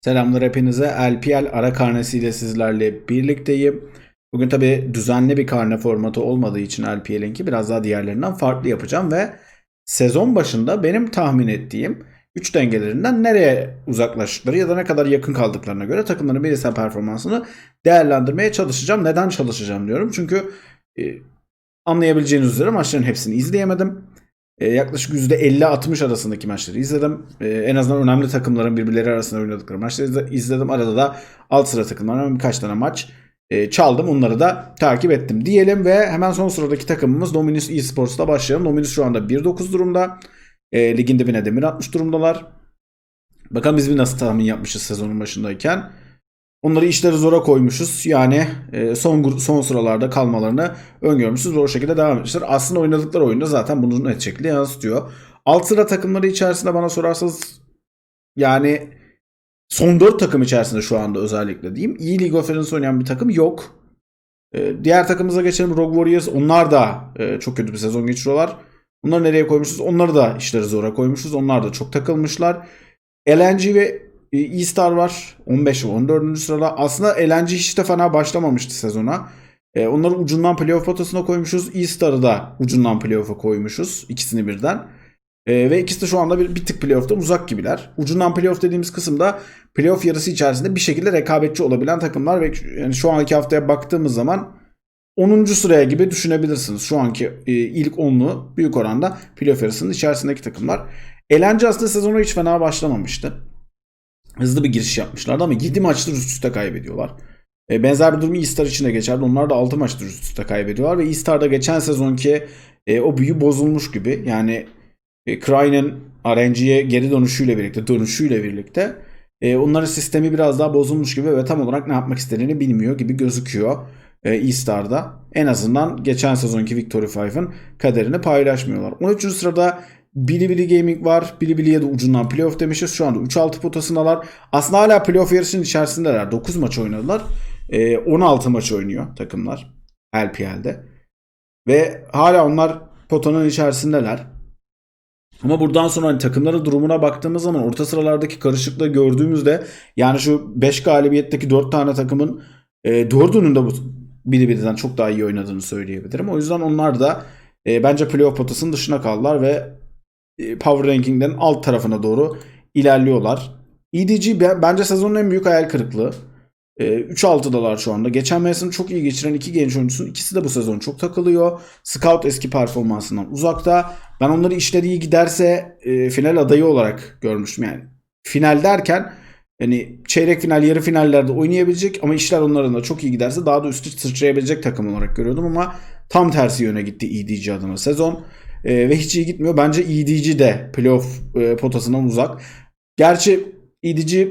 Selamlar hepinize. LPL ara karnesiyle sizlerle birlikteyim. Bugün tabi düzenli bir karne formatı olmadığı için LPL'inki biraz daha diğerlerinden farklı yapacağım ve sezon başında benim tahmin ettiğim 3 dengelerinden nereye uzaklaştıkları ya da ne kadar yakın kaldıklarına göre takımların bireysel performansını değerlendirmeye çalışacağım. Neden çalışacağım diyorum. Çünkü e, anlayabileceğiniz üzere maçların hepsini izleyemedim. E, yaklaşık %50-60 arasındaki maçları izledim. E, en azından önemli takımların birbirleri arasında oynadıkları maçları izle- izledim. Arada da alt sıra takımlardan birkaç tane maç e, çaldım. Onları da takip ettim diyelim ve hemen son sıradaki takımımız Dominus Esports'la başlayalım. Dominus şu anda 1-9 durumda. E, ligin dibine demir atmış durumdalar. Bakalım biz bir nasıl tahmin yapmışız sezonun başındayken. Onları işleri zora koymuşuz. Yani e, son son sıralarda kalmalarını öngörmüşüz ve o şekilde devam etmişler. Aslında oynadıkları oyunda zaten bunun net şekilde yansıtıyor. Alt sıra takımları içerisinde bana sorarsanız yani son 4 takım içerisinde şu anda özellikle diyeyim. İyi League of Legends oynayan bir takım yok. E, diğer takımımıza geçelim. Rogue Warriors. Onlar da e, çok kötü bir sezon geçiriyorlar. Onları nereye koymuşuz? Onları da işleri zora koymuşuz. Onlar da çok takılmışlar. LNG ve e, E-Star var. 15 ve 14. sırada. Aslında LNG hiç de fena başlamamıştı sezona. E, onları ucundan playoff potasına koymuşuz. E-Star'ı da ucundan playoff'a koymuşuz. İkisini birden. E, ve ikisi de şu anda bir, bir tık playoff'tan uzak gibiler. Ucundan playoff dediğimiz kısımda playoff yarısı içerisinde bir şekilde rekabetçi olabilen takımlar ve yani şu anki haftaya baktığımız zaman 10. sıraya gibi düşünebilirsiniz. Şu anki e, ilk 10'lu büyük oranda playoff yarısının içerisindeki takımlar. LNG aslında sezona hiç fena başlamamıştı hızlı bir giriş yapmışlardı ama 7 maçtır üst üste kaybediyorlar. E, benzer bir durum E-Star için de geçerli. Onlar da 6 maçtır üst üste kaybediyorlar ve E-Star'da geçen sezonki e, o büyü bozulmuş gibi. Yani e, Cry'nin RNG'ye geri dönüşüyle birlikte, dönüşüyle birlikte e, onların sistemi biraz daha bozulmuş gibi ve tam olarak ne yapmak istediğini bilmiyor gibi gözüküyor e, E-Star'da. En azından geçen sezonki Victory 5'ın kaderini paylaşmıyorlar. 13. sırada Bilibili Gaming var. Bilibili'ye de ucundan playoff demişiz. Şu anda 3-6 potasındalar. Aslında hala playoff yarışının içerisindeler. 9 maç oynadılar. Ee, 16 maç oynuyor takımlar. LPL'de. Ve hala onlar potanın içerisindeler. Ama buradan sonra hani takımların durumuna baktığımız zaman orta sıralardaki karışıklığı gördüğümüzde yani şu 5 galibiyetteki 4 tane takımın e, 4'ünün de bu Bilibili'den çok daha iyi oynadığını söyleyebilirim. O yüzden onlar da e, bence playoff potasının dışına kaldılar ve e, Power Ranking'den alt tarafına doğru ilerliyorlar. EDG be- bence sezonun en büyük hayal kırıklığı. E, 3-6'dalar şu anda. Geçen mevsim çok iyi geçiren iki genç oyuncusun. ikisi de bu sezon çok takılıyor. Scout eski performansından uzakta. Ben onları işleri iyi giderse e, final adayı olarak görmüştüm yani. Final derken hani çeyrek final, yarı finallerde oynayabilecek ama işler onların da çok iyi giderse daha da üstü sıçrayabilecek takım olarak görüyordum ama tam tersi yöne gitti EDG adına sezon. E, ve hiç iyi gitmiyor. Bence EDG de playoff e, potasından uzak. Gerçi EDG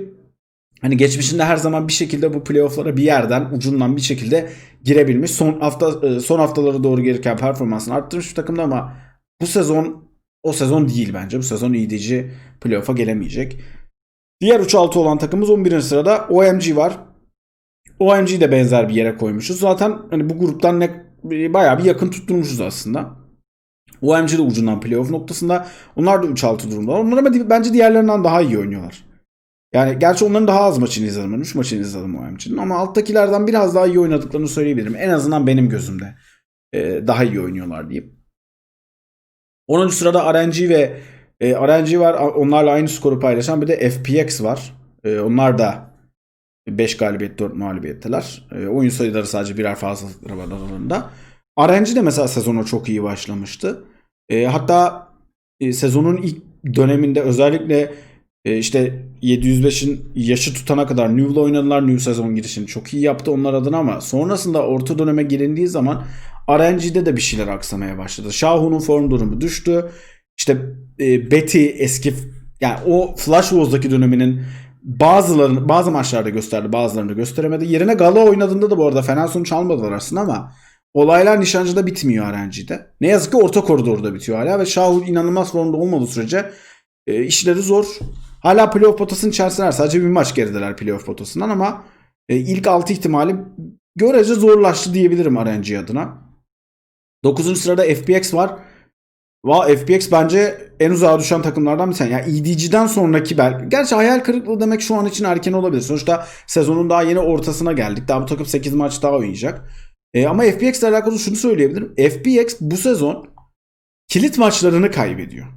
hani geçmişinde her zaman bir şekilde bu playoff'lara bir yerden ucundan bir şekilde girebilmiş. Son hafta e, son haftalara doğru gelirken performansını arttırmış bir takımda ama bu sezon o sezon değil bence. Bu sezon EDG playoff'a gelemeyecek. Diğer 3-6 olan takımımız 11. sırada OMG var. OMG'yi de benzer bir yere koymuşuz. Zaten hani bu gruptan ne bayağı bir yakın tutturmuşuz aslında. OMG de ucundan playoff noktasında. Onlar da 3-6 durumda. Onlar ama bence diğerlerinden daha iyi oynuyorlar. Yani gerçi onların daha az maçını izledim ben. 3 maçını izledim OMG'nin ama alttakilerden biraz daha iyi oynadıklarını söyleyebilirim. En azından benim gözümde e, daha iyi oynuyorlar diyeyim. 10. sırada RNG ve e, RNG var. Onlarla aynı skoru paylaşan bir de FPX var. E, onlar da 5 galibiyet 4 mağlubiyetteler. E, oyun sayıları sadece birer fazlalıkları var aralarında. RNG de mesela sezona çok iyi başlamıştı. E, hatta e, sezonun ilk döneminde özellikle e, işte 705'in yaşı tutana kadar New'la oynadılar. New sezon girişini çok iyi yaptı onlar adına ama sonrasında orta döneme girildiği zaman RNG'de de bir şeyler aksamaya başladı. Shahu'nun form durumu düştü. İşte e, Betty eski yani o Flash Wars'daki döneminin bazılarını bazı maçlarda gösterdi bazılarını gösteremedi. Yerine Gala oynadığında da bu arada fena sonuç almadılar aslında ama olaylar nişancıda bitmiyor RNG'de. Ne yazık ki orta koridorda bitiyor hala ve Shahu inanılmaz formda olmadığı sürece e, işleri zor. Hala playoff potasının içerisindeler. Sadece bir maç gerideler playoff potasından ama e, ilk 6 ihtimali görece zorlaştı diyebilirim RNG adına. 9. sırada FPX var. Va FPX bence en uzağa düşen takımlardan bir tanesi. Yani EDG'den sonraki belki. Gerçi hayal kırıklığı demek şu an için erken olabilir. Sonuçta sezonun daha yeni ortasına geldik. Daha bu takım 8 maç daha oynayacak. E, ama FPX ile alakalı şunu söyleyebilirim. FPX bu sezon kilit maçlarını kaybediyor.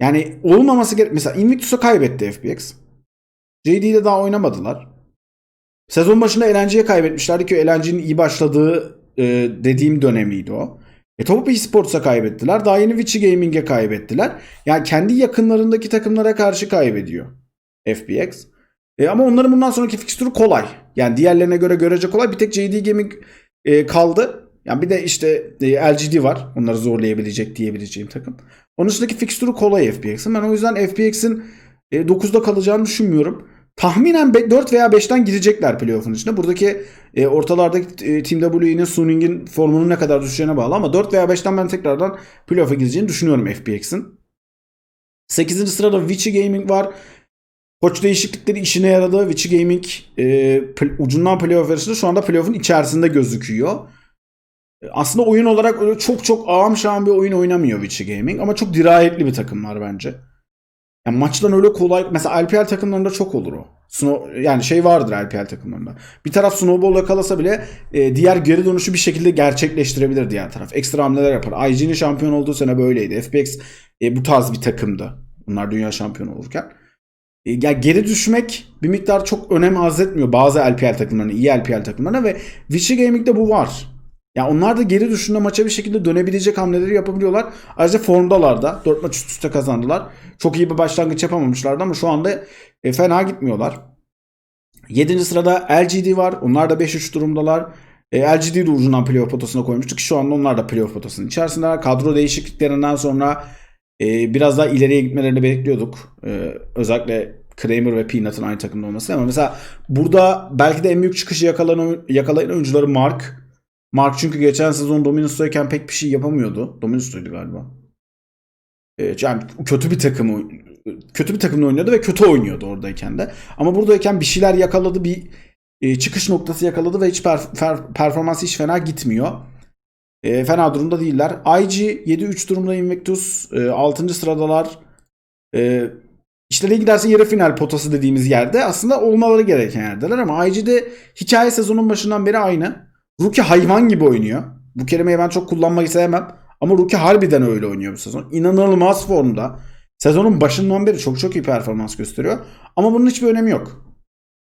Yani olmaması gerek. Mesela Invictus'a kaybetti FPX. JD ile daha oynamadılar. Sezon başında eğlenceye kaybetmişlerdi ki eğlencenin iyi başladığı e, dediğim dönemiydi o. E Top Esports'a kaybettiler. Daha yeni Vici Gaming'e kaybettiler. Yani kendi yakınlarındaki takımlara karşı kaybediyor FPX. E, ama onların bundan sonraki fikstürü kolay. Yani diğerlerine göre görece kolay. Bir tek JD Gaming e, kaldı. Yani bir de işte e, LGD var. Onları zorlayabilecek diyebileceğim takım. Onun dışındaki fikstürü kolay FPX'in. Ben o yüzden FPX'in e, 9'da kalacağını düşünmüyorum. Tahminen 4 veya 5'ten girecekler playoff'un içine. Buradaki e, ortalardaki e, Team WE'nin Suning'in formunun ne kadar düşeceğine bağlı ama 4 veya 5'ten ben tekrardan playoff'a gireceğini düşünüyorum FPX'in. 8. sırada Vici Gaming var. Koç değişiklikleri işine yaradı. Vici Gaming e, ucundan playoff yarışında şu anda playoff'un içerisinde gözüküyor. E, Aslında oyun olarak öyle çok çok ağam şahım bir oyun oynamıyor Vici Gaming ama çok dirayetli bir takım var bence. Yani maçtan öyle kolay mesela LPL takımlarında çok olur o. Snow, yani şey vardır LPL takımlarında. Bir taraf snowball yakalasa bile e, diğer geri dönüşü bir şekilde gerçekleştirebilir diğer taraf. Ekstra hamleler yapar. IG'nin şampiyon olduğu sene böyleydi. FPX e, bu tarz bir takımdı. Bunlar dünya şampiyonu olurken. E, ya geri düşmek bir miktar çok önem arz etmiyor bazı LPL takımlarına, iyi LPL takımlarına ve Vichy Gaming'de bu var. Ya onlar da geri düşünde maça bir şekilde dönebilecek hamleleri yapabiliyorlar. Ayrıca formdalar da. 4 maç üst üste kazandılar. Çok iyi bir başlangıç yapamamışlardı ama şu anda e, fena gitmiyorlar. 7. sırada LGD var. Onlar da 5-3 durumdalar. E, LGD de ucundan playoff potasına koymuştuk. Şu anda onlar da playoff potasının içerisindeler. Kadro değişikliklerinden sonra e, biraz daha ileriye gitmelerini bekliyorduk. E, özellikle Kramer ve Peanut'ın aynı takımda olması. Ama mesela burada belki de en büyük çıkışı yakalayan, yakalayan oyuncuları Mark. Mark çünkü geçen sezon Dominus'tayken pek bir şey yapamıyordu. Dominus'taydı galiba. E, yani kötü bir takım kötü bir takımda oynuyordu ve kötü oynuyordu oradayken de. Ama buradayken bir şeyler yakaladı, bir e, çıkış noktası yakaladı ve hiç per- per- performansı hiç fena gitmiyor. E, fena durumda değiller. IG 7-3 durumda Invictus. E, 6. sıradalar. E, işte ne giderse yarı final potası dediğimiz yerde aslında olmaları gereken yerdeler ama IG'de hikaye sezonun başından beri aynı. Rookie hayvan gibi oynuyor. Bu kelimeyi ben çok kullanmayı sevmem. Ama Rookie harbiden öyle oynuyor bu sezon. İnanılmaz formda. Sezonun başından beri çok çok iyi performans gösteriyor. Ama bunun hiçbir önemi yok.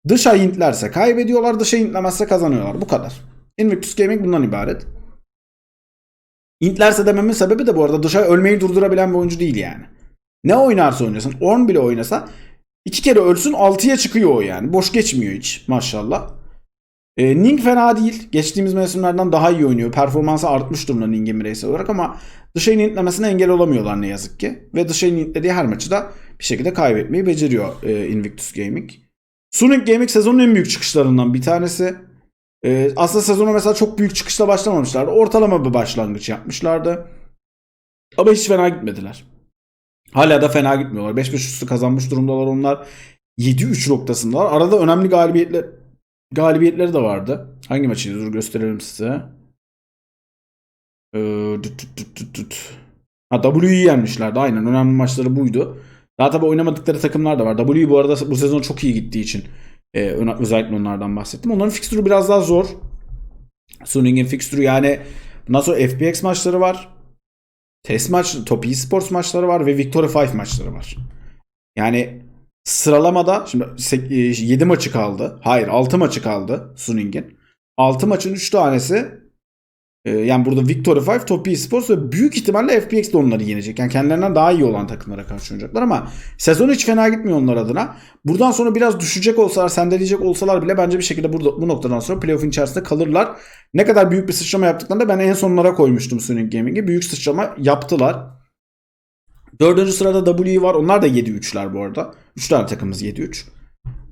Dışa intlerse kaybediyorlar, dışa intlemezse kazanıyorlar. Bu kadar. Invictus Gaming bundan ibaret. Intlerse dememin sebebi de bu arada dışa ölmeyi durdurabilen bir oyuncu değil yani. Ne oynarsa oynasın, Orn bile oynasa iki kere ölsün 6'ya çıkıyor o yani. Boş geçmiyor hiç maşallah. E, Ning fena değil. Geçtiğimiz mevsimlerden daha iyi oynuyor. Performansı artmış durumda Ning'in bireysel olarak ama dışarı nitlemesine engel olamıyorlar ne yazık ki. Ve dışarı nitlediği her maçı da bir şekilde kaybetmeyi beceriyor e, Invictus Gaming. Suning Gaming sezonun en büyük çıkışlarından bir tanesi. E, aslında sezona mesela çok büyük çıkışla başlamamışlardı. Ortalama bir başlangıç yapmışlardı. Ama hiç fena gitmediler. Hala da fena gitmiyorlar. 5-5 üstü kazanmış durumdalar onlar. 7-3 noktasındalar. Arada önemli galibiyetler galibiyetleri de vardı. Hangi maçıydı? Dur gösterelim size. Ee, düt düt düt düt. Ha W'yi yenmişlerdi. Aynen önemli maçları buydu. Daha tabi oynamadıkları takımlar da var. W bu arada bu sezon çok iyi gittiği için e, özellikle onlardan bahsettim. Onların fikstürü biraz daha zor. Suning'in fikstürü yani bundan sonra FPX maçları var. Test maç, Top Esports maçları var ve Victoria 5 maçları var. Yani sıralamada şimdi 7 maçı kaldı. Hayır 6 maçı kaldı Suning'in. 6 maçın 3 tanesi e, yani burada Victoria 5, Top Esports ve büyük ihtimalle FPX de onları yenecek. Yani kendilerinden daha iyi olan takımlara karşı oynayacaklar ama sezon hiç fena gitmiyor onlar adına. Buradan sonra biraz düşecek olsalar, sendeleyecek olsalar bile bence bir şekilde burada, bu noktadan sonra playoff'un içerisinde kalırlar. Ne kadar büyük bir sıçrama yaptıklarında ben en sonlara koymuştum Suning Gaming'i. Büyük sıçrama yaptılar. Dördüncü sırada WE var. Onlar da 7-3'ler bu arada. 3 tane takımımız 7-3.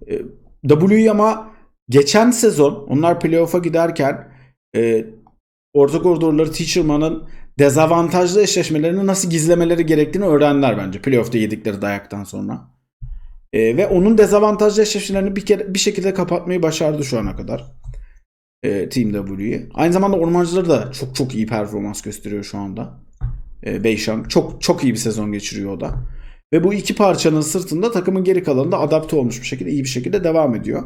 E, WE ama geçen sezon onlar playoff'a giderken e, orta koridorları Teacherman'ın dezavantajlı eşleşmelerini nasıl gizlemeleri gerektiğini öğrendiler bence playoff'ta yedikleri dayaktan sonra. E, ve onun dezavantajlı eşleşmelerini bir kere bir şekilde kapatmayı başardı şu ana kadar. e, Team W'yi. Aynı zamanda Ormancıları da çok çok iyi performans gösteriyor şu anda. E, Beishang çok çok iyi bir sezon geçiriyor o da. Ve bu iki parçanın sırtında takımın geri kalanı da adapte olmuş bir şekilde iyi bir şekilde devam ediyor.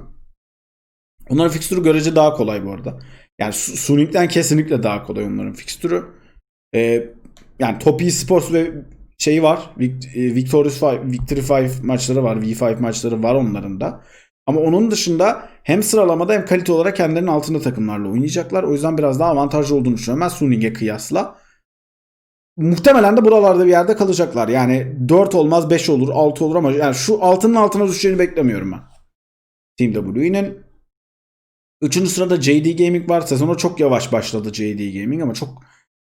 Onların fikstürü görece daha kolay bu arada. Yani Su- Suning'den kesinlikle daha kolay onların fikstürü. Ee, yani Top E Sports ve şeyi var. E, Victorious Five, Victory 5 maçları var. V5 maçları var onların da. Ama onun dışında hem sıralamada hem kalite olarak kendilerinin altında takımlarla oynayacaklar. O yüzden biraz daha avantajlı olduğunu düşünüyorum ben Suning'e kıyasla. Muhtemelen de buralarda bir yerde kalacaklar. Yani 4 olmaz 5 olur 6 olur ama yani şu altının altına düşeceğini beklemiyorum ben. Team W'nin Üçüncü sırada JD Gaming var. Sezona çok yavaş başladı JD Gaming ama çok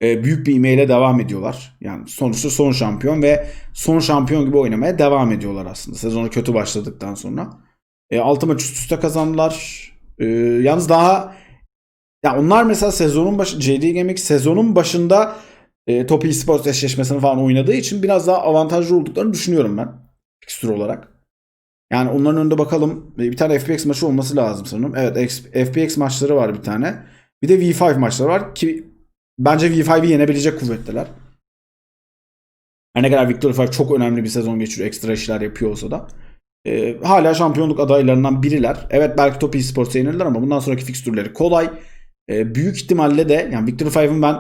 e, büyük bir ivmeyle devam ediyorlar. Yani sonuçta son şampiyon ve son şampiyon gibi oynamaya devam ediyorlar aslında. Sezonu kötü başladıktan sonra. E, 6 maç üst üste kazandılar. E, yalnız daha ya onlar mesela sezonun başı JD Gaming sezonun başında e, Top Esports eşleşmesini falan oynadığı için biraz daha avantajlı olduklarını düşünüyorum ben. Fikstür olarak. Yani onların önünde bakalım bir tane FPX maçı olması lazım sanırım. Evet FPX maçları var bir tane. Bir de V5 maçları var ki bence V5'i yenebilecek kuvvetteler. Her ne kadar Victor 5 çok önemli bir sezon geçiriyor. Ekstra işler yapıyor olsa da. Ee, hala şampiyonluk adaylarından biriler. Evet belki Top Esports'a yenirler ama bundan sonraki fikstürleri kolay. Ee, büyük ihtimalle de yani Victor 5'in ben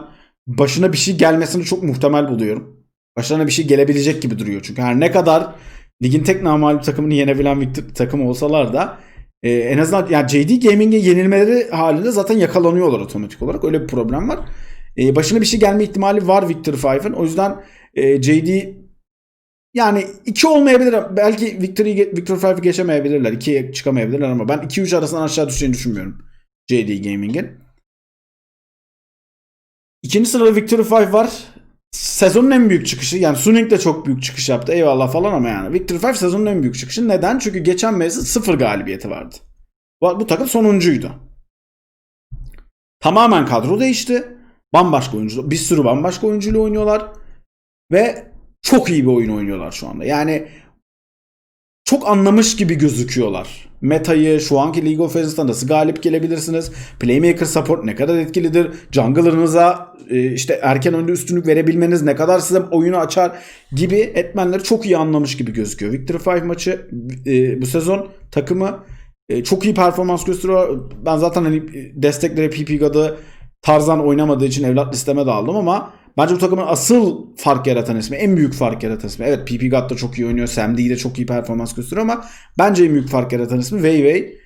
başına bir şey gelmesini çok muhtemel buluyorum. Başlarına bir şey gelebilecek gibi duruyor. Çünkü her ne kadar ligin tek namalip takımını yenebilen bir takım olsalar da e, en azından yani JD Gaming'e yenilmeleri halinde zaten yakalanıyorlar otomatik olarak. Öyle bir problem var. E, başına bir şey gelme ihtimali var Victor 5'in. O yüzden e, JD yani 2 olmayabilir. Belki Victor'ı Victor 5'i geçemeyebilirler. 2'ye çıkamayabilirler ama ben 2-3 arasından aşağı düşeceğini düşünmüyorum. JD Gaming'in. İkinci sırada Victory 5 var. Sezonun en büyük çıkışı. Yani Suning de çok büyük çıkış yaptı. Eyvallah falan ama yani. Victory 5 sezonun en büyük çıkışı. Neden? Çünkü geçen mevsim sıfır galibiyeti vardı. Bu, bu takım sonuncuydu. Tamamen kadro değişti. Bambaşka oyuncu. Bir sürü bambaşka oyuncuyla oynuyorlar. Ve çok iyi bir oyun oynuyorlar şu anda. Yani çok anlamış gibi gözüküyorlar. Meta'yı, şu anki League of Legends'ta nasıl galip gelebilirsiniz? Playmaker support ne kadar etkilidir? Jungler'ınıza e, işte erken önde üstünlük verebilmeniz ne kadar size oyunu açar gibi etmenleri çok iyi anlamış gibi gözüküyor. Victory 5 maçı e, bu sezon takımı e, çok iyi performans gösteriyor. Ben zaten hani desteklere PP God'ı Tarzan oynamadığı için evlat listeme de aldım ama bence bu takımın asıl fark yaratan ismi, en büyük fark yaratan ismi. Evet PP God da çok iyi oynuyor, Sam D de çok iyi performans gösteriyor ama bence en büyük fark yaratan ismi Wei Wei.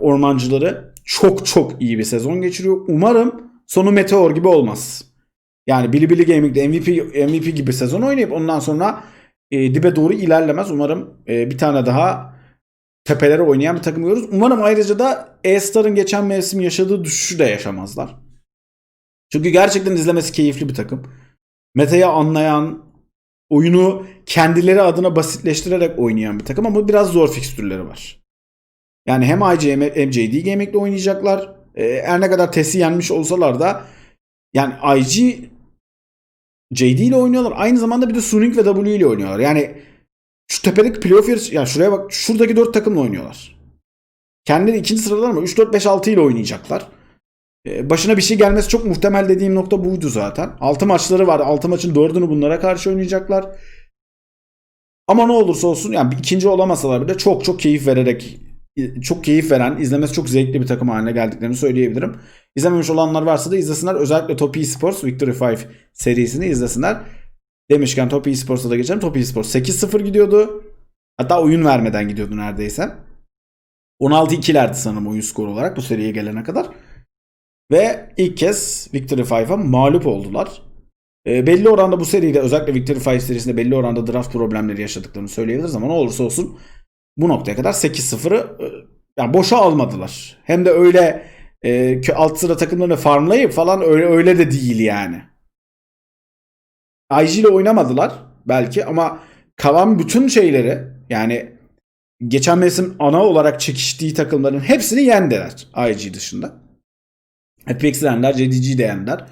Ormancıları çok çok iyi bir sezon geçiriyor. Umarım sonu Meteor gibi olmaz. Yani Bilibili Gaming'de MVP MVP gibi sezon oynayıp ondan sonra e, dibe doğru ilerlemez. Umarım e, bir tane daha tepelere oynayan bir takım görürüz. Umarım ayrıca da E-Star'ın geçen mevsim yaşadığı düşüşü de yaşamazlar. Çünkü gerçekten izlemesi keyifli bir takım. Meta'yı anlayan, oyunu kendileri adına basitleştirerek oynayan bir takım ama biraz zor fikstürleri var. Yani hem IGM hem JD Gaming'le oynayacaklar. Ee, her ne kadar TES'i yenmiş olsalar da yani IG JD ile oynuyorlar. Aynı zamanda bir de Suning ve W ile oynuyorlar. Yani şu tepedeki playoff yarışı, yani şuraya bak şuradaki 4 takımla oynuyorlar. Kendileri ikinci sıralar ama 3, 4, 5, 6 ile oynayacaklar. Ee, başına bir şey gelmesi çok muhtemel dediğim nokta buydu zaten. 6 maçları var. 6 maçın 4'ünü bunlara karşı oynayacaklar. Ama ne olursa olsun yani ikinci olamasalar bile çok çok keyif vererek çok keyif veren, izlemesi çok zevkli bir takım haline geldiklerini söyleyebilirim. İzlememiş olanlar varsa da izlesinler. Özellikle Top Esports Victory 5 serisini izlesinler. Demişken Top Esports'a da geçelim. Top Esports 8-0 gidiyordu. Hatta oyun vermeden gidiyordu neredeyse. 16-2'lerdi sanırım oyun skoru olarak bu seriye gelene kadar. Ve ilk kez Victory 5'a mağlup oldular. E, belli oranda bu seride özellikle Victory 5 serisinde belli oranda draft problemleri yaşadıklarını söyleyebiliriz ama ne olursa olsun bu noktaya kadar 8-0'ı e, yani boşa almadılar. Hem de öyle e, alt sıra takımlarını farmlayıp falan öyle öyle de değil yani. IG ile oynamadılar belki ama kalan bütün şeyleri yani geçen mevsim ana olarak çekiştiği takımların hepsini yendiler IG dışında. FPX'i yendiler, JDG'yi de yendiler.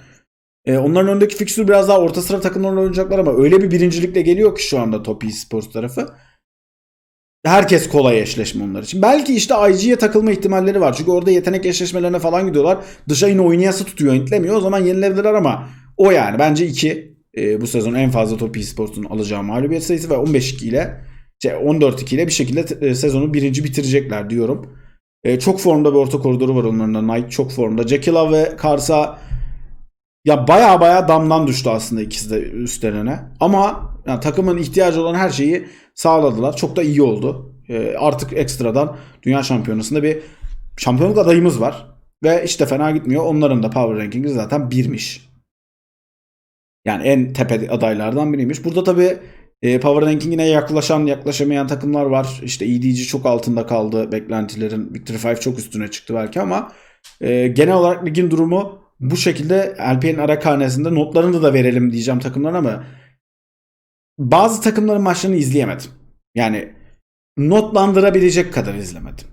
Ee, onların önündeki fikstür biraz daha orta sıra takımlarla oynayacaklar ama öyle bir birincilikle geliyor ki şu anda Top Esports tarafı. herkes kolay eşleşme onlar için. Belki işte IG'ye takılma ihtimalleri var. Çünkü orada yetenek eşleşmelerine falan gidiyorlar. Dışa yine oynayası tutuyor, intlemiyor. O zaman yenilebilirler ama o yani. Bence 2 bu sezon en fazla Top Esports'un alacağı mağlubiyet sayısı ve 15-2 ile şey 14-2 ile bir şekilde e, sezonu birinci bitirecekler diyorum. E, çok formda bir orta koridoru var onların da. Knight çok formda. Jackie Love ve Karsa ya baya baya damdan düştü aslında ikisi de üstlerine. Ama yani takımın ihtiyacı olan her şeyi sağladılar. Çok da iyi oldu. E, artık ekstradan dünya şampiyonasında bir şampiyonluk adayımız var. Ve işte fena gitmiyor. Onların da power rankingi zaten birmiş. Yani en tepe adaylardan biriymiş. Burada tabii e, Power Ranking'ine yaklaşan yaklaşamayan takımlar var. İşte EDG çok altında kaldı beklentilerin. Victory 5 çok üstüne çıktı belki ama e, genel olarak ligin durumu bu şekilde LPL'in ara karnesinde notlarını da verelim diyeceğim takımlar ama bazı takımların maçlarını izleyemedim. Yani notlandırabilecek kadar izlemedim.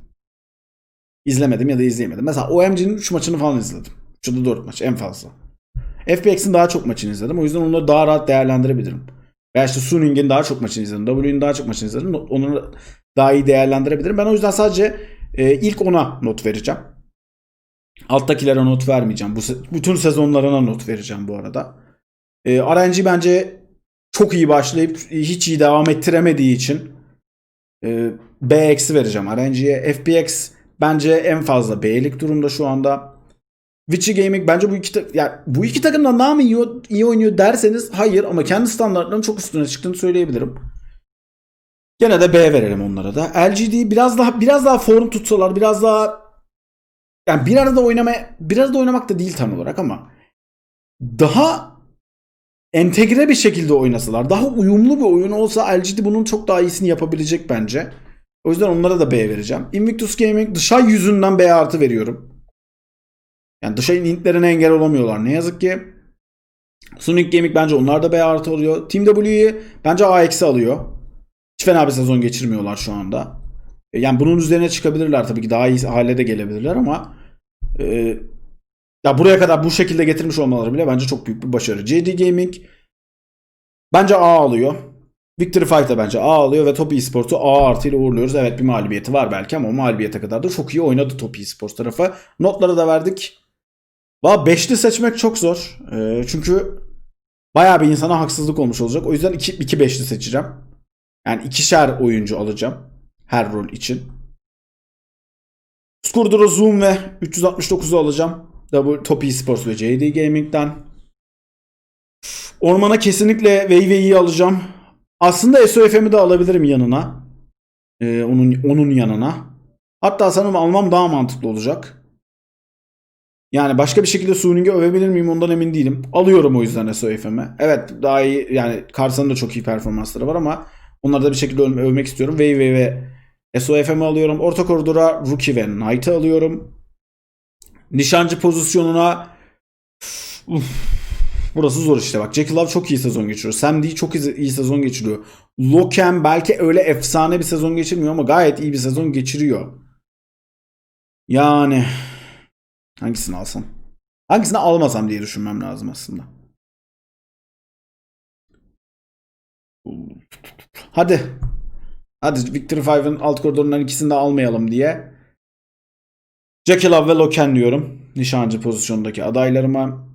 İzlemedim ya da izleyemedim. Mesela OMG'nin 3 maçını falan izledim. 3 ya da 4 maç en fazla. FPX'in daha çok maçını izledim. O yüzden onları daha rahat değerlendirebilirim. Veya işte Suning'in daha çok maçını izledim. W'nin daha çok maçını izledim. Onu daha iyi değerlendirebilirim. Ben o yüzden sadece e, ilk ona not vereceğim. Alttakilere not vermeyeceğim. Bu bütün sezonlarına not vereceğim bu arada. E, RNG bence çok iyi başlayıp hiç iyi devam ettiremediği için e, B eksi vereceğim RNG'ye. FPX bence en fazla B'lik durumda şu anda. Witchy Gaming bence bu iki yani bu iki takımdan daha mı iyi, iyi oynuyor derseniz hayır ama kendi standartlarının çok üstüne çıktığını söyleyebilirim. Gene de B verelim onlara da. LGD biraz daha biraz daha form tutsalar, biraz daha yani bir arada oynamaya bir arada oynamak da değil tam olarak ama daha entegre bir şekilde oynasalar, daha uyumlu bir oyun olsa LGD bunun çok daha iyisini yapabilecek bence. O yüzden onlara da B vereceğim. Invictus Gaming dışa yüzünden B artı veriyorum. Yani dışa intlerine engel olamıyorlar ne yazık ki. Sonic Gaming bence onlar da B artı oluyor. Team W'yi bence A eksi alıyor. Hiç fena bir sezon geçirmiyorlar şu anda. E, Yani bunun üzerine çıkabilirler tabii ki daha iyi hale de gelebilirler ama e, ya buraya kadar bu şekilde getirmiş olmaları bile bence çok büyük bir başarı. JD Gaming bence A alıyor. Victory Fight'a bence A alıyor ve Top Esports'u A artı ile uğurluyoruz. Evet bir mağlubiyeti var belki ama o mağlubiyete kadar da çok iyi oynadı Top Esports tarafı. Notları da verdik. Valla beşli seçmek çok zor. Ee, çünkü bayağı bir insana haksızlık olmuş olacak. O yüzden 2 iki beşli seçeceğim. Yani ikişer oyuncu alacağım her rol için. Skurduro Zoom ve 369'u alacağım. Double Top Esports ve JD Gaming'den. Ormana kesinlikle Veyvey'i alacağım. Aslında SOFM'i de alabilirim yanına. Ee, onun onun yanına. Hatta sanırım almam daha mantıklı olacak. Yani başka bir şekilde Suning'i övebilir miyim ondan emin değilim. Alıyorum o yüzden SOFM'i. Evet daha iyi yani Karsa'nın da çok iyi performansları var ama onları da bir şekilde öv- övmek istiyorum. Veyvey ve SOFM'i alıyorum. Orta koridora Rookie ve Knight'ı alıyorum. Nişancı pozisyonuna Burası zor işte bak. Jackie Love çok iyi sezon geçiriyor. Sam D çok iyi, iyi sezon geçiriyor. Loken belki öyle efsane bir sezon geçirmiyor ama gayet iyi bir sezon geçiriyor. Yani hangisini alsam? Hangisini almasam diye düşünmem lazım aslında. Hadi. Hadi Victory 5'ın alt koridorundan ikisini de almayalım diye. Jackie Love ve Loken diyorum. Nişancı pozisyondaki adaylarıma.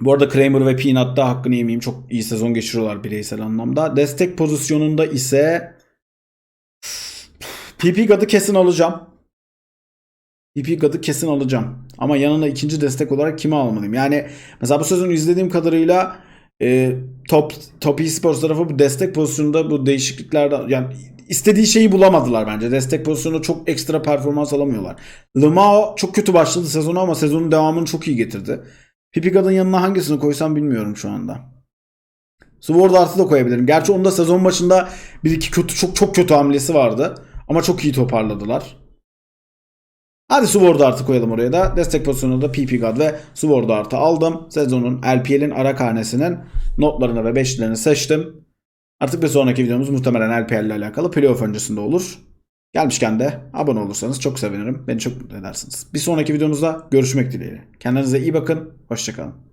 Bu arada Kramer ve Peanut'ta hakkını yemeyeyim. Çok iyi sezon geçiriyorlar bireysel anlamda. Destek pozisyonunda ise PP God'ı kesin alacağım. God'ı kesin alacağım. Ama yanına ikinci destek olarak kimi almalıyım? Yani mesela bu sezon izlediğim kadarıyla e, top top esports tarafı bu destek pozisyonunda bu değişikliklerden yani istediği şeyi bulamadılar bence. Destek pozisyonunda çok ekstra performans alamıyorlar. Lemao çok kötü başladı sezonu ama sezonun devamını çok iyi getirdi. Pipika'nın yanına hangisini koysam bilmiyorum şu anda. Sword Art'ı da koyabilirim. Gerçi onda sezon başında bir iki kötü çok çok kötü hamlesi vardı. Ama çok iyi toparladılar. Hadi Sword Art'ı koyalım oraya da. Destek pozisyonunda PP God ve Sword Art'ı aldım. Sezonun LPL'in ara karnesinin notlarını ve beşlerini seçtim. Artık bir sonraki videomuz muhtemelen LPL ile alakalı playoff öncesinde olur. Gelmişken de abone olursanız çok sevinirim. Beni çok mutlu edersiniz. Bir sonraki videomuzda görüşmek dileğiyle. Kendinize iyi bakın. Hoşçakalın.